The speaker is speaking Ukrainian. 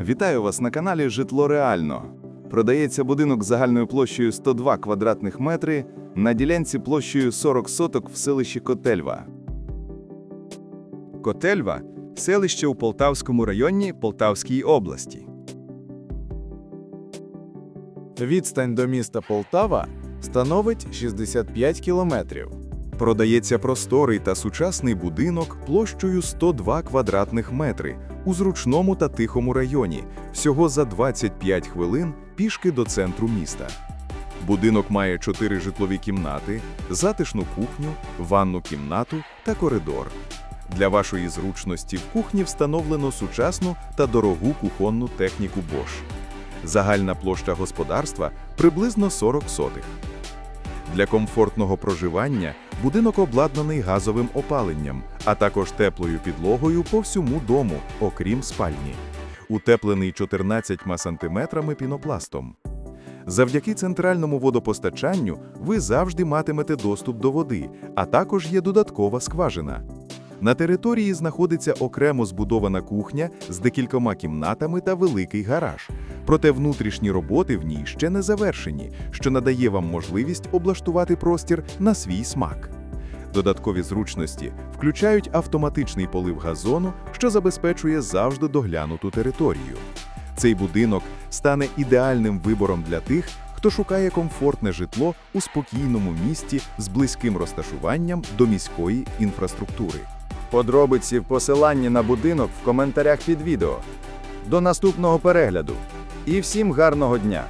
Вітаю вас на каналі Житло Реально. Продається будинок загальною площею 102 квадратних метри на ділянці площею 40 соток в селищі Котельва. Котельва селище у Полтавському районі Полтавській області. Відстань до міста Полтава становить 65 кілометрів. Продається просторий та сучасний будинок площею 102 квадратних метри у зручному та тихому районі, всього за 25 хвилин пішки до центру міста. Будинок має 4 житлові кімнати, затишну кухню, ванну кімнату та коридор. Для вашої зручності в кухні встановлено сучасну та дорогу кухонну техніку Bosch. Загальна площа господарства приблизно 40 сотих. Для комфортного проживання будинок обладнаний газовим опаленням, а також теплою підлогою по всьому дому, окрім спальні. Утеплений 14 сантиметрами пінопластом. Завдяки центральному водопостачанню ви завжди матимете доступ до води, а також є додаткова скважина. На території знаходиться окремо збудована кухня з декількома кімнатами та великий гараж. Проте внутрішні роботи в ній ще не завершені, що надає вам можливість облаштувати простір на свій смак. Додаткові зручності включають автоматичний полив газону, що забезпечує завжди доглянуту територію. Цей будинок стане ідеальним вибором для тих, хто шукає комфортне житло у спокійному місті з близьким розташуванням до міської інфраструктури. Подробиці в посиланні на будинок в коментарях під відео. До наступного перегляду. І всім гарного дня!